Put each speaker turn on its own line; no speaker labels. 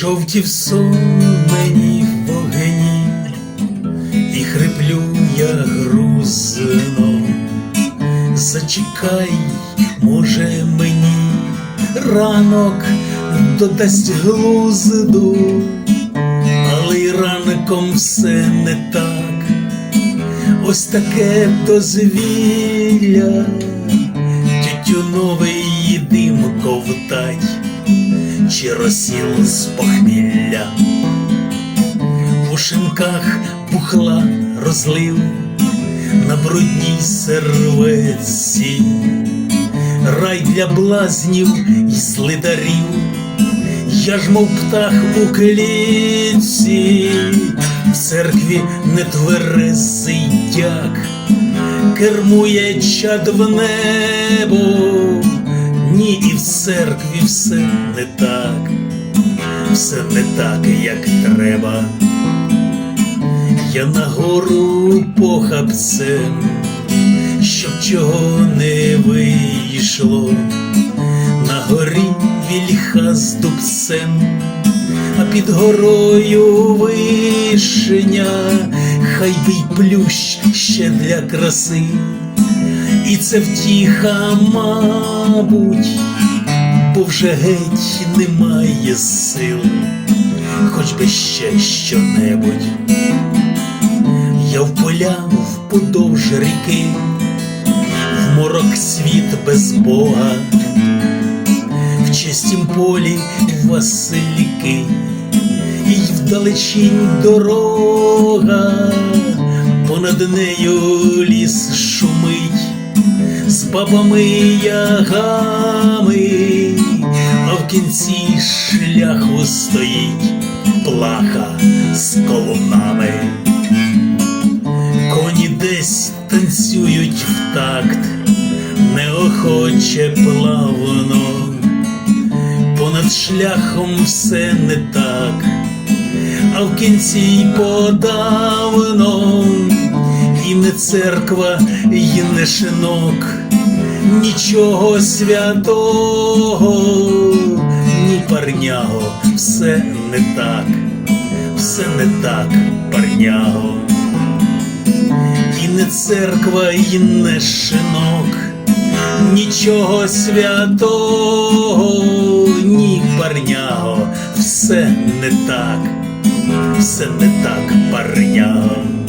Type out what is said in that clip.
Жовті в мені вогні, і хриплю я грузно. Зачекай, може мені ранок додасть глузду, але й ранком все не так, ось таке дозвілля, тютюновий дим ковтать, чи розсіл з похмілля, у шинках пухла розлив на брудній серветці, рай для блазнів і злидарів, я ж мов птах у клітці, в церкві нетверезий дяк, кермує чад в небо, ні, і в церкві все не так, все не так, як треба. Я нагору похапцем, щоб чого не вийшло, на горі вільха з дубцем, а під горою вишня, хай би плющ ще для краси, і це втіха, мабуть, бо вже геть немає сил, хоч би ще що-небудь. Я в поля вподовж ріки, в морок світ без Бога, в чистім полі Василіки, і вдалечінь дорога, понад нею ліс шумить, з бабами ягами, а в кінці шляху стоїть плаха з колунами. Коні десь танцюють в такт, неохоче плавно, понад шляхом все не так, а в кінці подавно, і не церква, і не шинок, нічого святого, ні парняго, все не так, все не так, парняго. І не церква, і не шинок, нічого святого, ні парняго, все не так, все не так, парняго.